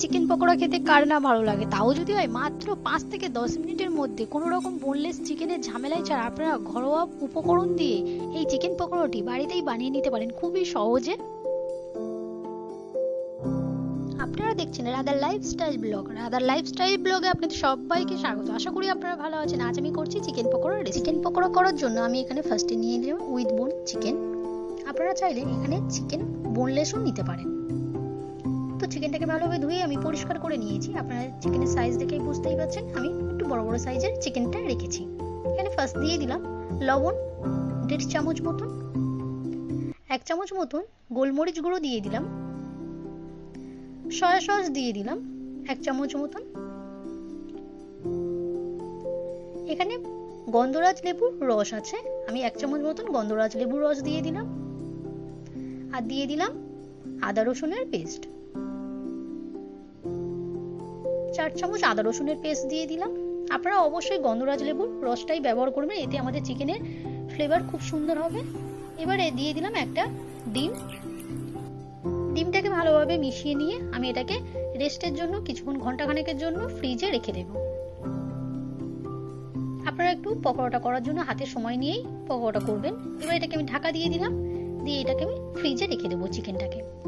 Chicken pakora খেতে কার না ভালো লাগে? তাও যদি হয়, মাত্র পাঁচ থেকে দশ মিনিটের মধ্যে কোনো রকম বোনলেস চিকেনের ঝামেলায় ছাড়া আপনারা ঘরোয়া উপকরণ দিয়ে এই চিকেন পকোড়াটি বাড়িতেই বানিয়ে নিতে পারেন। খুবই সহজে। আপনারা দেখছেন rather lifestyle blog rather lifestyle ব্লগে আপনাদের সবাইকে স্বাগত। আশা করি আপনারা ভালো আছেন। আজ আমি করছি চিকেন পকোড়া চিকেন পকোড়া করার জন্য আমি এখানে ফার্স্টে নিয়ে নিলাম উইথ বোন চিকেন আপনারা চাইলে এখানে চিকেন বোনলেসও নিতে পারেন। তো চিকেনটাকে ভালোভাবে ধুয়ে আমি পরিষ্কার করে নিয়েছি। আপনারা চিকেনের সাইজ দেখেই বুঝতেই পারছেন। আমি একটু বড় বড় সাইজের চিকেনটা রেখেছি। এখানে ফার্স্ট দিয়ে দিলাম লবণ, দেড় চামচ মতন, এক চামচ মতন গোলমরিচ গুঁড়ো দিয়ে দিলাম। সয়া সস দিয়ে দিলাম এক চামচ মতন। এখানে গন্ধরাজ লেবুর রস আছে। আমি এক চামচ মতন গন্ধরাজ লেবুর রস দিয়ে দিলাম। আর দিয়ে দিলাম আদা রসুনের পেস্ট। চার চামচ আদা রসুনের পেস্ট দিয়ে দিলাম। আপনারা অবশ্যই গন্ধরাজ লেবুর রসটাই ব্যবহার করবেন, এতে আমাদের চিকেনের ফ্লেভার খুব সুন্দর হবে। এবারে দিয়ে দিলাম একটা ডিম। ডিমটাকে ভালোভাবে মিশিয়ে নিয়ে আমি এটাকে রেস্টের জন্য, কিছুক্ষণ ঘন্টাখানেকের জন্য ফ্রিজে রেখে দেব। আপনারা একটু পকোড়াটা করার জন্য হাতে সময় নিয়েই পকোড়াটা করবেন। এবার এটাকে আমি ঢাকা দিয়ে দিলাম, দিয়ে এটাকে আমি ফ্রিজে রেখে দেবো চিকেনটাকে।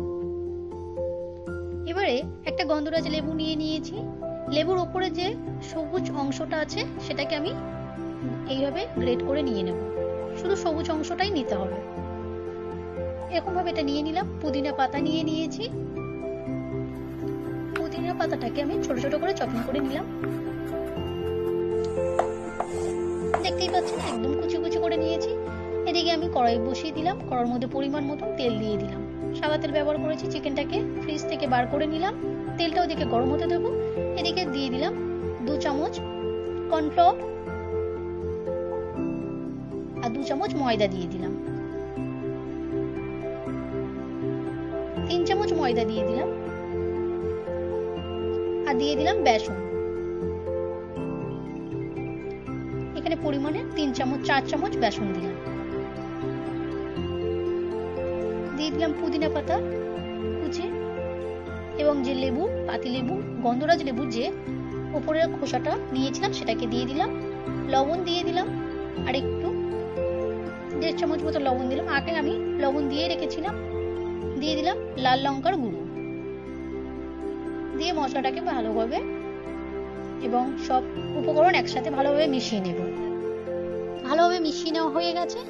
এবারে একটা গন্ধরাজ লেবু নিয়ে নিয়েছি। লেবুর ওপরে যে সবুজ অংশটা আছে, সেটাকে আমি এইভাবে গ্রেট করে নিয়ে নেব। শুধু সবুজ অংশটাই নিতে হবে। এরকম ভাবে এটা নিয়ে নিলাম। পুদিনা পাতা নিয়ে নিয়েছি। পুদিনা পাতাটাকে আমি ছোট ছোট করে চপিং করে নিলাম। দেখতেই পাচ্ছেন, একদম কুচি কুচি করে নিয়েছি। এদিকে আমি কড়াই বসিয়ে দিলাম। কড়ার মধ্যে পরিমাণ মতন তেল দিয়ে দিলাম। সাদা তেল ব্যবহার করেছি চিকেনটাকে ফ্রিজ থেকে বার করে নিলাম। তেলটা ওদিকে গরম হতে দেবো এদিকে দিয়ে দিলাম দু চামচ কর্নফ্লাওয়ার আর দু চামচ ময়দা দিয়ে দিলাম। তিন চামচ ময়দা দিয়ে দিলাম। আর দিয়ে দিলাম বেসন। এখানে পরিমাণে তিন চামচ, চার চামচ বেসন দিলাম। দিলাম পুদিনা পাতা, কুচি এবং যে লেবু, পাতি লেবু, গন্ধরাজ লেবু যে ওপরের খোসাটা নিয়েছিলাম সেটাকে দিয়ে দিলাম, লবণ দিয়ে দিলাম, আর একটু দেড় চামচ মতো লবণ দিলাম। আগে আমি লবণ দিয়ে রেখেছিলাম, দিয়ে দিলাম লাল লঙ্কার গুঁড়ো। দিয়ে মশলাটাকে ভালোভাবে এবং সব উপকরণ একসাথে ভালোভাবে মিশিয়ে নেব। ভালোভাবে মিশিয়ে নেওয়া হয়ে গেছে।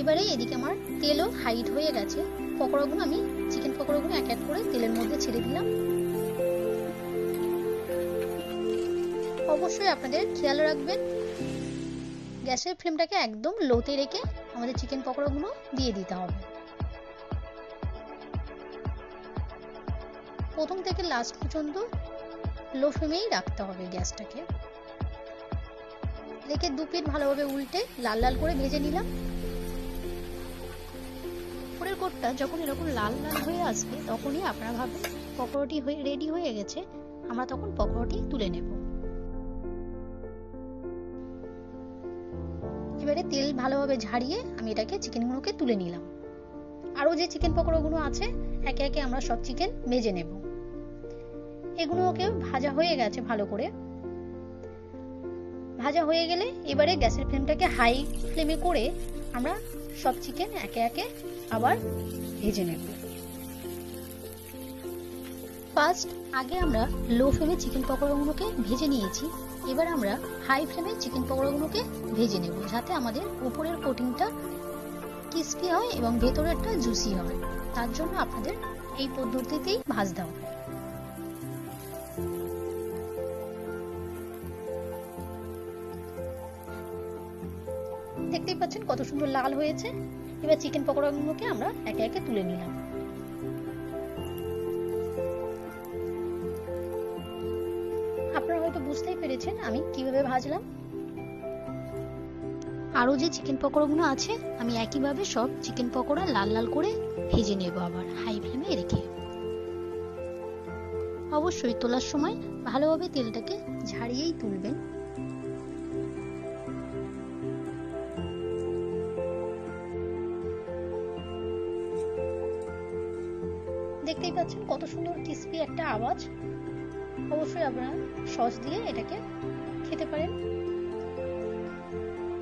এবারে এদিকে আমার তেলও হাইট হয়ে গেছে। পকোড়াগুলো আমি চিকেন পকোড়াগুলো এক এক করে তেলের মধ্যে ছেড়ে দিলাম। অবশ্যই আপনাদের খেয়াল রাখবেন, গ্যাসের ফ্লেমটাকে একদম লোতে রেখে আমাদের চিকেন পকোড়াগুলো দিয়ে দিতে হবে। প্রথম থেকে লাস্ট পর্যন্ত লো ফ্লেমেই রাখতে হবে গ্যাসটাকে। রেখে দু পিঠ ভালোভাবে উল্টে লাল লাল করে ভেজে নিলাম। উপরের কোটটা যখন এরকম লাল লাল হয়ে আসবে, তখনই আপনারা ভাববেন পকোড়াটি হয়ে রেডি হয়ে গেছে। আমরা তখন পকোড়াটি তুলে নেব। এবারে তেল ভালোভাবে ঝাড়িয়ে আমি এটাকে চিকেনগুলোকে তুলে নিলাম। আরও যে চিকেন পকোড়াগুলো আছে, একে একে আমরা সব চিকেন ভেজে নেব। এগুলোকে ভাজা হয়ে গেছে ভালো করে। ভাজা হয়ে গেলে এবারে গ্যাসের ফ্লেমটাকে হাই ফ্লেমে করে আমরা সব চিকেন একে একে আবার ভেজে নেব। ফার্স্ট আগে আমরা লো ফ্লেমে চিকেন পকোড়াগুলোকে ভেজে নিয়েছি। এবার আমরা হাই ফ্লেমে চিকেন পকোড়াগুলোকে ভেজে নেব, যাতে আমাদের উপরের কোটিংটা ক্রিস্পি হয় এবং ভেতরেরটা জুসি হয়। তার জন্য আপনাদের এই পদ্ধতিতেই ভাজতে হবে। কত সুন্দর লাল হয়েছে। এবার চিকেন পকোড়াগুলোকে আমরা একে একে তুলে নিলাম। আপনারা হয়তো বুঝতেই পেরেছেন আমি কীভাবে ভাজলাম। আরও যে চিকেন পকোড়াগুলো আছে, আমি একইভাবে সব চিকেন পকোড়া লাল লাল করে ভেজে নেব আবার হাই ফ্লেমে রেখে। অবশ্যই তোলার সময় ভালোভাবে তেলটাকে ঝাড়িয়েই তুলবেন। দেখতেই পাচ্ছেন কত সুন্দর ক্রিস্পি একটা আওয়াজ। অবশ্যই আপনারা সস দিয়ে এটাকে খেতে পারেন।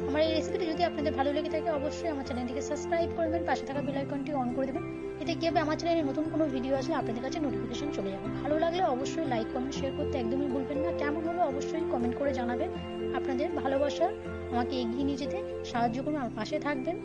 আমার এই রেসিপিটি যদি আপনাদের ভালো লেগে থাকে, অবশ্যই আমার চ্যানেলটিকে সাবস্ক্রাইব করবেন, পাশে থাকা বেল আইকনটি অন করে দেবেন। এতে কি হবে, আমার চ্যানেলে নতুন কোনো ভিডিও আসলে আপনাদের কাছে নোটিফিকেশন চলে যাবে। ভালো লাগলে অবশ্যই লাইক কমেন্ট শেয়ার করতে একদমই ভুলবেন না। কেমন হলো অবশ্যই কমেন্ট করে জানাবেন। আপনাদের ভালোবাসা আমাকে এগিয়ে নিয়ে যেতে সাহায্য করবেন আমার পাশে থাকবেন।